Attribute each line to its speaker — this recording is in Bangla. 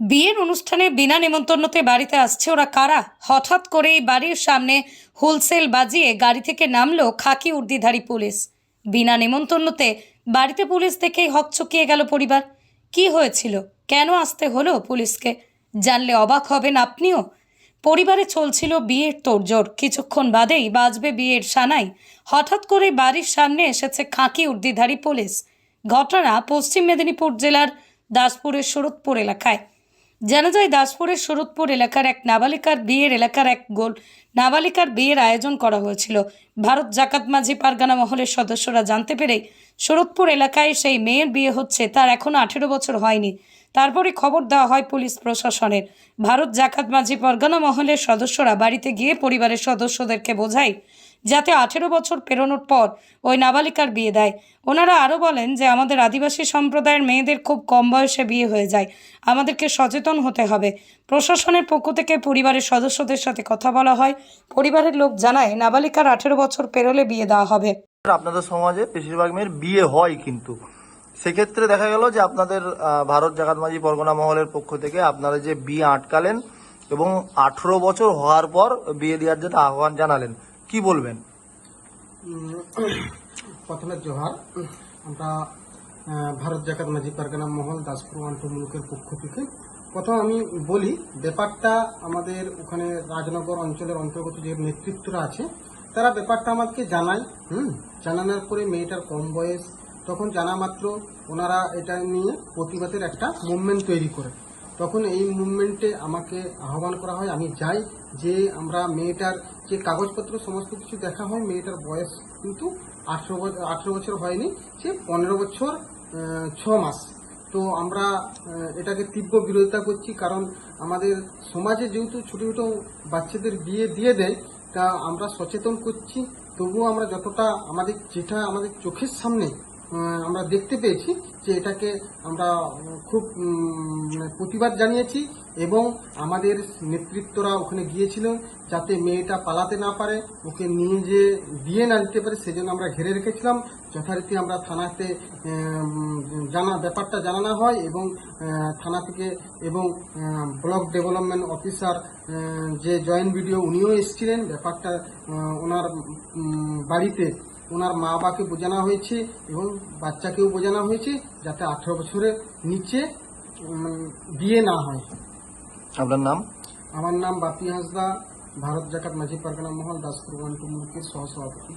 Speaker 1: বিয়ের অনুষ্ঠানে বিনা নেমন্তন্নতে বাড়িতে আসছে ওরা কারা? হঠাৎ করেই বাড়ির সামনে হোলসেল বাজিয়ে গাড়ি থেকে নামলো খাকি উর্দিধারী পুলিশ। বিনা নেমন্তন্নতে বাড়িতে পুলিশ দেখেই হকচকিয়ে গেল পরিবার। কি হয়েছিল? কেন আসতে হলো পুলিশকে? জানলে অবাক হবেন আপনিও। পরিবারে চলছিল বিয়ের তোড়জোড়। কিছুক্ষণ বাদেই বাজবে বিয়ের সানাই। হঠাৎ করে বাড়ির সামনে এসেছে খাঁকি উর্দিধারী পুলিশ। ঘটনা পশ্চিম মেদিনীপুর জেলার দাসপুরের শরৎপুর এলাকায়। জানা যায় দাসপুরের শরৎপুর এলাকার এক নাবালিকার বিয়ের এলাকার এক গোল নাবালিকার বিয়ের আয়োজন করা হয়েছিল। ভারত জাকাত মাঝি পারগানা মহলের সদস্যরা জানতে পেরে শরৎপুর এলাকায় সেই মেয়ের বিয়ে হচ্ছে, তার এখনও আঠেরো বছর হয়নি। তারপরে খবর দেওয়া হয় পুলিশ প্রশাসনের। ভারত জাকাত মাঝি পরগনা মহলের সদস্যরা বাড়িতে গিয়ে পরিবারের সদস্যদেরকে বোঝায় যাতে আঠেরো বছর পেরোনোর পর ওই নাবালিকার বিয়ে দেয়। ওনারা আরও বলেন যে, আমাদের আদিবাসী সম্প্রদায়ের মেয়েদের খুব কম বয়সে বিয়ে হয়ে যায়। আমাদেরকে সচেতন হতে হবে। প্রশাসনের পক্ষ থেকে পরিবারের সদস্যদের সাথে কথা বলা হয়। পরিবারের লোক জানায়, নাবালিকার আঠেরো বছর পেরোলে বিয়ে দেওয়া হবে।
Speaker 2: আপনাদের সমাজে বেশিরভাগ মেয়ের বিয়ে হয় কিন্তু। সেক্ষেত্রে দেখা গেল যে, আপনাদের ভারত জাগাত মাঝি পরগনা মহলের পক্ষ থেকে আপনারা যে বিয়ে আটকালেন এবং আঠেরো বছর হওয়ার পর বিয়ে দেওয়ার জন্য আহ্বান জানালেন কি বলবেন?
Speaker 3: প্রথমে জোহার, আমরা ভারত জাকাত মাঝি পারগানা মহল দাসপুর আন্তমূলকের পক্ষ থেকে। প্রথম আমি বলি, ব্যাপারটা আমাদের ওখানে রাজনগর অঞ্চলের অন্তর্গত যে নেতৃত্বরা আছে, তারা ব্যাপারটা আমাকে জানায়, হুম? জানানোর পরে মেয়েটার কম বয়স, তখন জানা মাত্র ওনারা এটা নিয়ে প্রতিবাদের একটা মুভমেন্ট তৈরি করে তখন এই মুভমেন্টে আমাকে আহ্বান করা হয়, আমি যাই যে আমরা মেয়েটার যে কাগজপত্র, সমস্ত কিছু দেখা হয়, মেয়েটার বয়স কিন্তু আঠেরো আঠেরো বছর হয়নি, সে পনেরো বছর ছ মাস। তো আমরা এটাকে তীব্র বিরোধিতা করছি, কারণ আমাদের সমাজে যেহেতু ছোট ছোট বাচ্চাদের বিয়ে দিয়ে দেয়, তা আমরা সচেতন করছি, তবুও আমরা যতটা আমাদের যেটা আমাদের চোখের সামনে আমরা দেখতে পেয়েছি যে এটাকে আমরা খুব প্রতিবাদ জানিয়েছি এবং আমাদের নেতৃত্বরা ওখানে গিয়েছিল যাতে মেয়েটা পালাতে না পারে, ওকে নিয়ে যে দিয়ে না দিতে পারে সেজন্য আমরা ঘিরে রেখেছিলাম। যথারীতি আমরা থানাতে জানা, ব্যাপারটা জানানো হয় এবং থানা থেকে এবং ব্লক ডেভেলপমেন্ট অফিসার যে জয়েন্ট ভিডিও উনিও এসেছিলেন, ব্যাপারটা ওনার বাড়িতে ওনার মা বাবাকে বোঝানো হয়েছে এবং বাচ্চাকেও বোঝানো হয়েছে যাতে আঠেরো বছরের নিচে বিয়ে না হয়।
Speaker 2: আপনার নাম?
Speaker 3: আমার নাম বাপি হাসদা ভারত জাকাত মাঝি পারগানা মহল দাসপুর ওয়ান টু মুলকের সহসভাপতি।